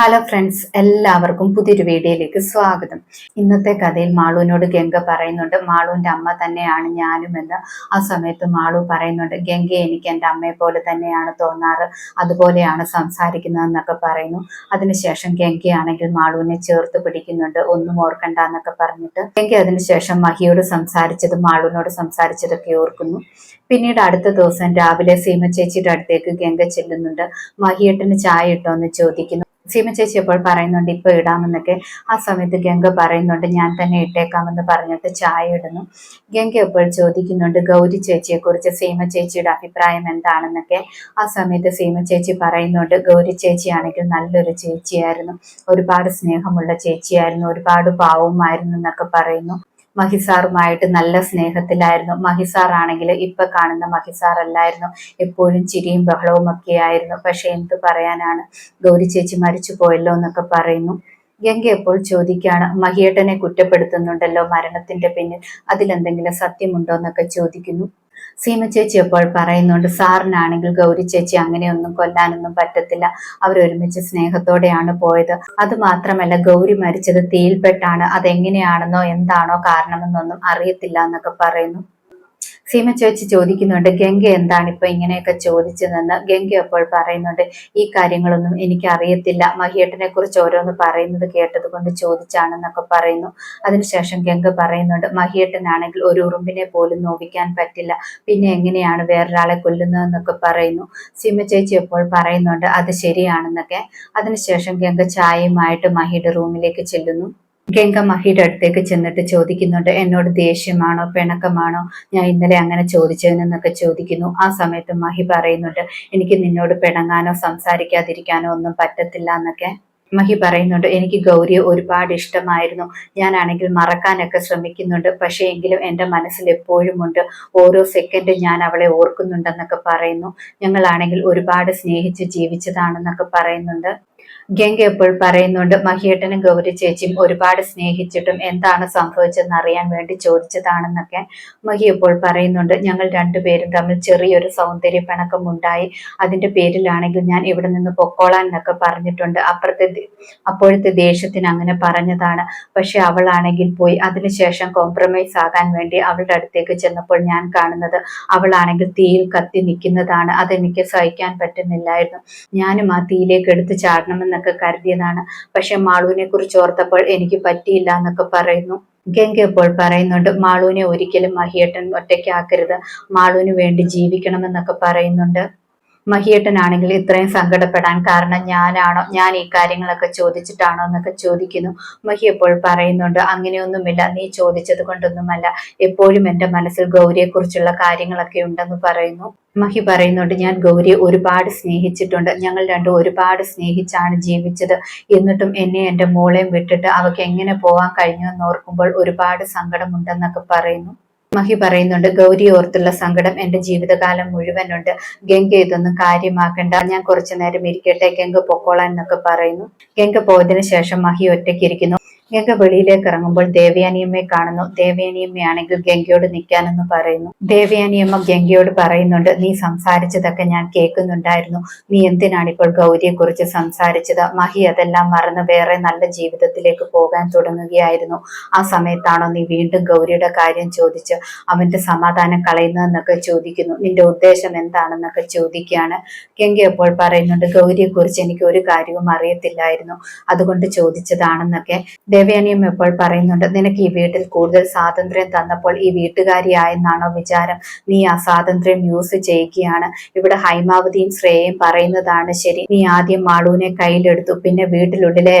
Hello friends എല്ലാവർക്കും പുതിയൊരു വീഡിയോയിലേക്ക് സ്വാഗതം. ഇന്നത്തെ കഥയിൽ മാളുവിനോട് ഗംഗ പറയുന്നുണ്ട് മാളുവിന്റെ അമ്മ തന്നെയാണ് ഞാനും എന്ന് ആ സമയത്ത് മാളു പറയുന്നുണ്ട് ഗംഗ എനിക്ക് എന്റെ അമ്മയെ പോലെ തന്നെയാണ് തോന്നാറ് അതുപോലെയാണ് സംസാരിക്കുന്നതെന്നൊക്കെ പറയുന്നു. അതിനുശേഷം ഗംഗയാണെങ്കിൽ മാളുവിനെ ചേർത്ത് പിടിക്കുന്നുണ്ട് ഒന്നും ഓർക്കണ്ട എന്നൊക്കെ പറഞ്ഞിട്ട്. ഗംഗ അതിനുശേഷം മഹിയോട് സംസാരിച്ചത് മാളുവിനോട് സംസാരിച്ചതൊക്കെ ഓർക്കുന്നു. പിന്നീട് അടുത്ത ദിവസം രാവിലെ സീമ ചേച്ചിയുടെ അടുത്തേക്ക് ഗംഗ ചെല്ലുന്നുണ്ട്. മഹിയേട്ടന് ചായ ഇട്ടോ എന്ന് ചോദിക്കുന്നു. സീമ ചേച്ചി അപ്പോൾ പറയുന്നുണ്ട് ഇപ്പൊ ഇടാമെന്നൊക്കെ. ആ സമയത്ത് ഗംഗ പറയുന്നുണ്ട് ഞാൻ തന്നെ ഇട്ടേക്കാമെന്ന് പറഞ്ഞിട്ട് ചായ ഇടുന്നു. ഗംഗ ഇപ്പോൾ ചോദിക്കുന്നുണ്ട് ഗൗരി ചേച്ചിയെക്കുറിച്ച് സീമ ചേച്ചിയുടെ അഭിപ്രായം എന്താണെന്നൊക്കെ? ആ സമയത്ത് സീമ ചേച്ചി പറയുന്നുണ്ട് ഗൗരി ചേച്ചിയാണെങ്കിൽ നല്ലൊരു ചേച്ചിയായിരുന്നു. ഒരുപാട് സ്നേഹമുള്ള ചേച്ചിയായിരുന്നു. ഒരുപാട് പാവമായിരുന്നു എന്നൊക്കെ പറയുന്നു. മഹിസാറുമായിട്ട് നല്ല സ്നേഹത്തിലായിരുന്നു. മഹിസാർ ആണെങ്കിൽ ഇപ്പൊ കാണുന്ന മഹിസാർ അല്ലായിരുന്നു എപ്പോഴും ചിരിയും ബഹളവും ഒക്കെ ആയിരുന്നു. പക്ഷെ എന്ത് പറയാനാണ്? ഗൗരി ചേച്ചി മരിച്ചു പോയല്ലോ എന്നൊക്കെ പറയുന്നു. ഗംഗ എപ്പോൾ ചോദിക്കാണ്? മഹിയേട്ടനെ കുറ്റപ്പെടുത്തുന്നുണ്ടല്ലോ മരണത്തിന്റെ പിന്നിൽ. അതിലെന്തെങ്കിലും സത്യമുണ്ടോ എന്നൊക്കെ ചോദിക്കുന്നു. സീമ ചേച്ചി അപ്പോൾ പറയുന്നുണ്ട് സാറിനാണെങ്കിൽ ഗൗരി ചേച്ചി അങ്ങനെയൊന്നും കൊല്ലാനൊന്നും പറ്റത്തില്ല. അവരൊരുമിച്ച് സ്നേഹത്തോടെയാണ് പോയത്. അത് മാത്രമല്ല ഗൗരി മരിച്ചത് തീയിൽപ്പെട്ടാണ്. അതെങ്ങനെയാണെന്നോ എന്താണോ കാരണമെന്നൊന്നും അറിയത്തില്ല എന്നൊക്കെ പറയുന്നു. സീമ ചേച്ചി ചോദിക്കുന്നുണ്ട് ഗംഗ എന്താണ് ഇപ്പൊ ഇങ്ങനെയൊക്കെ ചോദിച്ചതെന്ന്? ഗംഗ അപ്പോൾ പറയുന്നുണ്ട് ഈ കാര്യങ്ങളൊന്നും എനിക്ക് അറിയത്തില്ല മഹിയേട്ടനെ കുറിച്ച് ഓരോന്ന് പറയുന്നത് കേട്ടത് കൊണ്ട് ചോദിച്ചാണെന്നൊക്കെ പറയുന്നു. അതിനുശേഷം ഗംഗ പറയുന്നുണ്ട് മഹിയേട്ടനാണെങ്കിൽ ഒരു ഉറുമ്പിനെ പോലും നോവിക്കാൻ പറ്റില്ല. പിന്നെ എങ്ങനെയാണ് വേറൊരാളെ കൊല്ലുന്നതെന്നൊക്കെ പറയുന്നു. സീമ ചേച്ചി അപ്പോൾ പറയുന്നുണ്ട് അത് ശരിയാണെന്നൊക്കെ. അതിനുശേഷം ഗംഗ ചായയുമായിട്ട് മഹിയുടെ റൂമിലേക്ക് ചെല്ലുന്നു. ഗംഗ മഹിയുടെ അടുത്തേക്ക് ചെന്നിട്ട് ചോദിക്കുന്നുണ്ട് എന്നോട് ദേഷ്യമാണോ പിണക്കമാണോ? ഞാൻ ഇന്നലെ അങ്ങനെ ചോദിച്ചതിനെന്നൊക്കെ ചോദിക്കുന്നു. ആ സമയത്ത് മഹി പറയുന്നുണ്ട് എനിക്ക് നിന്നോട് പിണങ്ങാനോ സംസാരിക്കാതിരിക്കാനോ ഒന്നും പറ്റത്തില്ല എന്നൊക്കെ. മഹി പറയുന്നുണ്ട് എനിക്ക് ഗൗരിയെ ഒരുപാട് ഇഷ്ടമായിരുന്നു. ഞാനാണെങ്കിൽ മറക്കാനൊക്കെ ശ്രമിക്കുന്നുണ്ട്. പക്ഷേ എങ്കിലും എന്റെ മനസ്സിൽ എപ്പോഴും ഉണ്ട്. ഓരോ സെക്കൻഡ് ഞാൻ അവളെ ഓർക്കുന്നുണ്ടെന്നൊക്കെ പറയുന്നു. ഞങ്ങളാണെങ്കിൽ ഒരുപാട് സ്നേഹിച്ച് ജീവിച്ചതാണെന്നൊക്കെ പറയുന്നുണ്ട്. ഗംഗ എപ്പോൾ പറയുന്നുണ്ട് മഹിയേട്ടനും ഗൗരി ചേച്ചിയും ഒരുപാട് സ്നേഹിച്ചിട്ടും എന്താണ് സംഭവിച്ചതെന്ന് അറിയാൻ വേണ്ടി ചോദിച്ചതാണെന്നൊക്കെ മഹി എപ്പോൾ പറയുന്നുണ്ട്. ഞങ്ങൾ രണ്ടുപേരും തമ്മിൽ ചെറിയൊരു സൗന്ദര്യ പിണക്കം ഉണ്ടായി അതിന്റെ പേരിലാണെങ്കിൽ ഞാൻ ഇവിടെ നിന്ന് പൊക്കോളാൻ എന്നൊക്കെ പറഞ്ഞിട്ടുണ്ട്. അപ്പുറത്തെ അപ്പോഴത്തെ ദേഷ്യത്തിന് അങ്ങനെ പറഞ്ഞതാണ്. പക്ഷെ അവളാണെങ്കിൽ പോയി. അതിനുശേഷം കോംപ്രമൈസ് ആകാൻ വേണ്ടി അവളുടെ അടുത്തേക്ക് ചെന്നപ്പോൾ ഞാൻ കാണുന്നത് അവളാണെങ്കിൽ തീയിൽ കത്തി നിൽക്കുന്നതാണ്. അതെനിക്ക് സഹിക്കാൻ പറ്റുന്നില്ലായിരുന്നു. ഞാനും ആ തീയിലേക്ക് എടുത്തു ചാടണമെന്ന് എന്നൊക്കെ കരുതിയതാണ്. പക്ഷെ മാളുവിനെ കുറിച്ച് ഓർത്തപ്പോൾ എനിക്ക് പറ്റിയില്ല എന്നൊക്കെ പറയുന്നു. ഗംഗ ഇപ്പോൾ പറയുന്നുണ്ട് മാളുവിനെ ഒരിക്കലും മഹിയേട്ടൻ ഒറ്റയ്ക്കാക്കരുത്. മാളുവിന് വേണ്ടി ജീവിക്കണമെന്നൊക്കെ പറയുന്നുണ്ട്. മഹിയേട്ടനാണെങ്കിൽ ഇത്രയും സങ്കടപ്പെടാൻ കാരണം ഞാനാണോ? ഞാൻ ഈ കാര്യങ്ങളൊക്കെ ചോദിച്ചിട്ടാണോ എന്നൊക്കെ ചോദിക്കുന്നു. മഹി എപ്പോൾ പറയുന്നുണ്ട്? അങ്ങനെയൊന്നുമില്ല. നീ ചോദിച്ചത് കൊണ്ടൊന്നുമല്ല. എപ്പോഴും എന്റെ മനസ്സിൽ ഗൗരിയെക്കുറിച്ചുള്ള കാര്യങ്ങളൊക്കെ ഉണ്ടെന്ന് പറയുന്നു. മഹി പറയുന്നുണ്ട് ഞാൻ ഗൗരിയെ ഒരുപാട് സ്നേഹിച്ചിട്ടുണ്ട്. ഞങ്ങൾ രണ്ടും ഒരുപാട് സ്നേഹിച്ചാണ് ജീവിച്ചത്. എന്നിട്ടും എന്നെ എന്റെ മോളെയും വിട്ടിട്ട് അവൾക്ക് എങ്ങനെ പോകാൻ കഴിഞ്ഞു എന്ന് ഓർക്കുമ്പോൾ ഒരുപാട് സങ്കടമുണ്ടെന്നൊക്കെ പറയുന്നു. മഹി പറയുന്നുണ്ട് ഗൗരി ഓർത്തുള്ള സങ്കടം എന്റെ ജീവിതകാലം മുഴുവനുണ്ട്. ഗംഗ ഇതൊന്നും കാര്യമാക്കണ്ട. ഞാൻ കുറച്ചു നേരം ഇരിക്കട്ടെ ഗംഗ പൊക്കോളാൻ എന്നൊക്കെ പറയുന്നു. ഗംഗ പോയതിനു ശേഷം മഹി ഒറ്റയ്ക്കിരിക്കുന്നു ഗംഗ വെളിയിലേക്ക് ഇറങ്ങുമ്പോൾ ദേവയാനിയമ്മയെ കാണുന്നു. ദേവയാനിയമ്മയാണെങ്കിൽ ഗംഗയോട് നിൽക്കാനെന്ന് പറയുന്നു. ദേവയാനിയമ്മ ഗംഗയോട് പറയുന്നുണ്ട് നീ സംസാരിച്ചതൊക്കെ ഞാൻ കേൾക്കുന്നുണ്ടായിരുന്നു. നീ എന്തിനാണ് ഇപ്പോൾ ഗൗരിയെ കുറിച്ച് സംസാരിച്ചത്? മഹി അതെല്ലാം മറന്ന് വേറെ നല്ല ജീവിതത്തിലേക്ക് പോകാൻ തുടങ്ങുകയായിരുന്നു. ആ സമയത്താണോ നീ വീണ്ടും ഗൗരിയുടെ കാര്യം ചോദിച്ച് അവന്റെ സമാധാനം കളയുന്നതെന്നൊക്കെ ചോദിക്കുന്നു. നിന്റെ ഉദ്ദേശം എന്താണെന്നൊക്കെ ചോദിക്കുകയാണ്. ഗംഗ അപ്പോൾ പറയുന്നുണ്ട് ഗൗരിയെ കുറിച്ച് എനിക്ക് ഒരു കാര്യവും അറിയത്തില്ലായിരുന്നു. അതുകൊണ്ട് ചോദിച്ചതാണെന്നൊക്കെ ദേവയാനിയും ഇപ്പോൾ പറയുന്നുണ്ട് നിനക്ക് ഈ വീട്ടിൽ കൂടുതൽ സ്വാതന്ത്ര്യം തന്നപ്പോൾ ഈ വീട്ടുകാരിയായെന്നാണോ വിചാരം? നീ ആ സ്വാതന്ത്ര്യം യൂസ് ചെയ്യുകയാണ്. ഇവിടെ ഹൈമാവതിയും ശ്രേയയും പറയുന്നതാണ് ശരി. നീ ആദ്യം മാളൂനെ കയ്യിലെടുത്തു. പിന്നെ വീട്ടിലുള്ളിലെ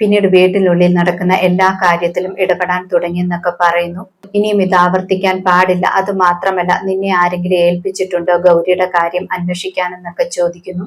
പിന്നീട് വീട്ടിനുള്ളിൽ നടക്കുന്ന എല്ലാ കാര്യത്തിലും ഇടപെടാൻ തുടങ്ങിയെന്നൊക്കെ പറയുന്നു. ഇനിയും ഇത് ആവർത്തിക്കാൻ പാടില്ല. അത് മാത്രമല്ല നിന്നെ ആരെങ്കിലും ഏൽപ്പിച്ചിട്ടുണ്ടോ ഗൗരിയുടെ കാര്യം അന്വേഷിക്കാനെന്നൊക്കെ ചോദിക്കുന്നു.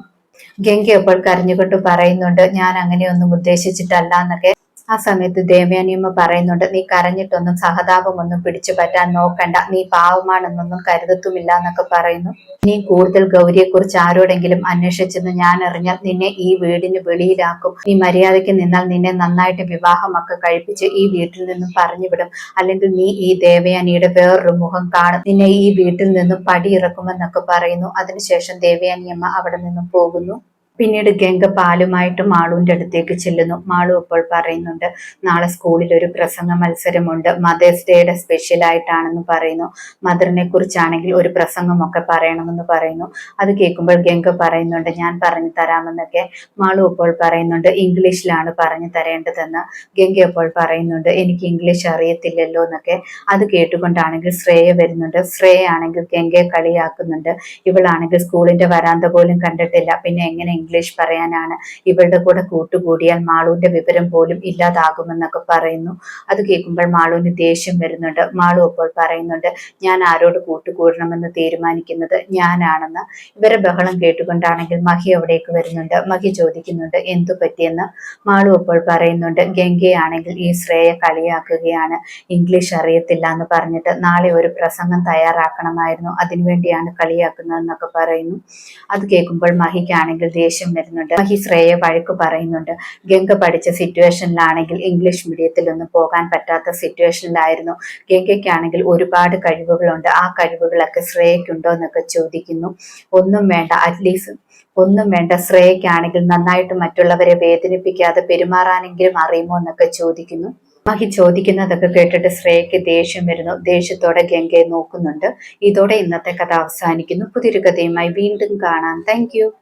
ഗംഗ അപ്പോൾ കരഞ്ഞുകൊണ്ട് പറയുന്നുണ്ട് ഞാൻ അങ്ങനെയൊന്നും ഉദ്ദേശിച്ചിട്ടല്ല എന്നൊക്കെ. ആ സമയത്ത് ദേവയാനിയമ്മ പറയുന്നുണ്ട് നീ കരഞ്ഞിട്ടൊന്നും സഹതാപമൊന്നും പിടിച്ചു പറ്റാൻ നോക്കണ്ട. നീ പാവമാണെന്നൊന്നും കരുതത്തുമില്ല എന്നൊക്കെ പറയുന്നു. നീ കൂടുതൽ ഗൗരിയെ കുറിച്ച് ആരോടെങ്കിലും അന്വേഷിച്ചെന്ന് ഞാൻ അറിഞ്ഞാൽ നിന്നെ ഈ വീടിന് വെളിയിലാക്കും. നീ മര്യാദയ്ക്ക് നിന്നാൽ നിന്നെ നന്നായിട്ട് വിവാഹമൊക്കെ കഴിപ്പിച്ച് ഈ വീട്ടിൽ നിന്നും പറഞ്ഞുവിടും അല്ലെങ്കിൽ നീ ഈ ദേവയാനിയുടെ വേറൊരു മുഖം കാണും. നിന്നെ ഈ വീട്ടിൽ നിന്നും പടിയിറക്കുമെന്നൊക്കെ പറയുന്നു. അതിനുശേഷം ദേവയാനിയമ്മ അവിടെ നിന്നും പോകുന്നു. പിന്നീട് ഗംഗ പാലുമായിട്ട് മാളുവിന്റെ അടുത്തേക്ക് ചെല്ലുന്നു. മാളു അപ്പോൾ പറയുന്നുണ്ട് നാളെ സ്കൂളിൽ ഒരു പ്രസംഗ മത്സരമുണ്ട്. മദേഴ്സ് ഡേയുടെ സ്പെഷ്യൽ ആയിട്ടാണെന്ന് പറയുന്നു. മദറിനെ കുറിച്ചാണെങ്കിൽ ഒരു പ്രസംഗമൊക്കെ പറയണമെന്ന് പറയുന്നു. അത് കേൾക്കുമ്പോൾ ഗംഗ പറയുന്നുണ്ട് ഞാൻ പറഞ്ഞു തരാമെന്നൊക്കെ. മാളു അപ്പോൾ പറയുന്നുണ്ട് ഇംഗ്ലീഷിലാണ് പറഞ്ഞു തരേണ്ടതെന്ന്. ഗംഗ അപ്പോൾ പറയുന്നുണ്ട് എനിക്ക് ഇംഗ്ലീഷ് അറിയത്തില്ലല്ലോ എന്നൊക്കെ. അത് കേട്ടുകൊണ്ടാണെങ്കിൽ ശ്രേയ വരുന്നുണ്ട്. ശ്രേയ ആണെങ്കിൽ ഗംഗയെ കളിയാക്കുന്നുണ്ട്. ഇവളാണെങ്കിൽ സ്കൂളിന്റെ വരാന്ത പോലും കണ്ടിട്ടില്ല. പിന്നെ എങ്ങനെ ഇംഗ്ലീഷ് പറയാനാണ്. ഇവളുടെ കൂടെ കൂട്ടുകൂടിയാൽ മാളുവിന്റെ വിവരം പോലും ഇല്ലാതാകുമെന്നൊക്കെ പറയുന്നു. അത് കേൾക്കുമ്പോൾ മാളുവിന് ദേഷ്യം വരുന്നുണ്ട്. മാളു അപ്പോൾ പറയുന്നുണ്ട് ഞാൻ ആരോട് കൂട്ടുകൂടണമെന്ന് തീരുമാനിക്കുന്നത് ഞാനാണെന്ന്. ഇവരെ ബഹളം കേട്ടുകൊണ്ടാണെങ്കിൽ മഹി അവിടേക്ക് വരുന്നുണ്ട്. മഹി ചോദിക്കുന്നുണ്ട് എന്തു പറ്റിയെന്ന്? മാളു അപ്പോൾ പറയുന്നുണ്ട് ഗംഗയാണെങ്കിൽ ഈ ശ്രേയ കളിയാക്കുകയാണ്. ഇംഗ്ലീഷ് അറിയത്തില്ല എന്ന് പറഞ്ഞിട്ട് നാളെ ഒരു പ്രസംഗം തയ്യാറാക്കണമായിരുന്നു. അതിനുവേണ്ടിയാണ് കളിയാക്കുന്നതെന്നൊക്കെ പറയുന്നു. അത് കേൾക്കുമ്പോൾ മഹിക്കാണെങ്കിൽ ദേഷ്യം വരുന്നുണ്ട്. ഹി ശ്രേയ വഴക്ക് പറയുന്നുണ്ട്. ഗംഗ പഠിച്ച സിറ്റുവേഷനിലാണെങ്കിൽ ഇംഗ്ലീഷ് മീഡിയത്തിലൊന്നും പോകാൻ പറ്റാത്ത സിറ്റുവേഷനിലായിരുന്നു. ഗംഗയ്ക്കാണെങ്കിൽ ഒരുപാട് കഴിവുകളുണ്ട്. ആ കഴിവുകളൊക്കെ ശ്രേയക്കുണ്ടോ എന്നൊക്കെ ചോദിക്കുന്നു. ഒന്നും വേണ്ട അറ്റ്ലീസ്റ്റ് ഒന്നും വേണ്ട. ശ്രേയക്കാണെങ്കിൽ നന്നായിട്ട് മറ്റുള്ളവരെ വേദനിപ്പിക്കാതെ പെരുമാറാനെങ്കിലും അറിയുമോ എന്നൊക്കെ ചോദിക്കുന്നു. മഹി ചോദിക്കുന്നതൊക്കെ കേട്ടിട്ട് ശ്രേയയ്ക്ക് ദേഷ്യം വരുന്നു. ദേഷ്യത്തോടെ ഗംഗയെ നോക്കുന്നുണ്ട്. ഇതോടെ ഇന്നത്തെ കഥ അവസാനിക്കുന്നു. പുതിയൊരു കഥയുമായി വീണ്ടും കാണാം. താങ്ക്